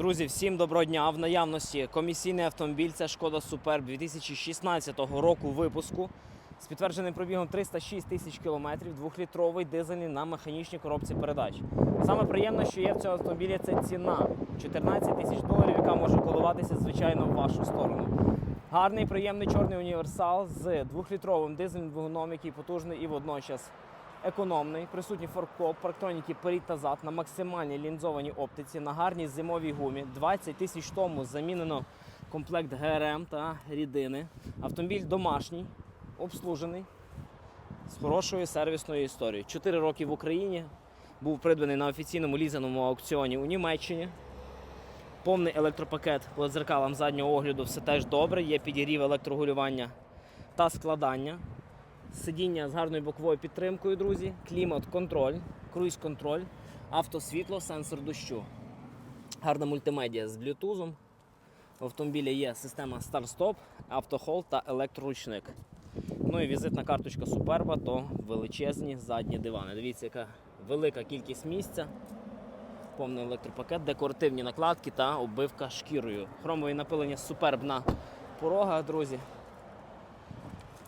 Друзі, всім доброго дня. В наявності комісійний автомобіль. Це шкода Суперб 2016 року випуску з підтвердженим пробігом 306 тисяч кілометрів, двохлітровий дизельний на механічній коробці передач. Саме приємне, що є в цьому автомобілі, це ціна 14 тисяч доларів, яка може коливатися звичайно в вашу сторону. Гарний, приємний чорний універсал з двохлітровим дизельним двигуном, який потужний і водночас економний. Присутній форкоп, парктроніки перед та зад на максимальній лінзованій оптиці, на гарній зимовій гумі. 20 тисяч тому замінено комплект ГРМ та рідини. Автомобіль домашній, обслужений з хорошою сервісною історією. 4 роки в Україні. Був придбаний на офіційному лізаному аукціоні у Німеччині. Повний електропакет по дзеркалам заднього огляду все теж добре. Є підігрів електрогулювання та складання. Сидіння з гарною боковою підтримкою, друзі. Клімат, контроль, круїз-контроль, автосвітло, сенсор дощу. Гарна мультимедіа з блютузом. В автомобілі є система старт-стоп, автохол та електроручник. Ну і візитна карточка Суперба то величезні задні дивани. Дивіться, яка велика кількість місця. Повний електропакет, декоративні накладки та оббивка шкірою. Хромове напилення Суперб на порогах, друзі.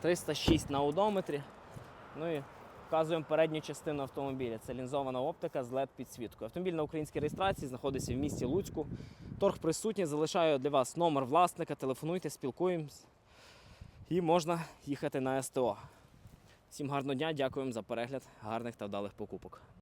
306 на одометрі. Ну і вказуємо передню частину автомобіля. Це лінзована оптика з led підсвіткою. Автомобіль на українській реєстрації знаходиться в місті Луцьку. Торг присутній. Залишаю для вас номер власника. Телефонуйте, спілкуємось. І можна їхати на СТО. Всім гарного дня, дякуємо за перегляд, гарних та вдалих покупок.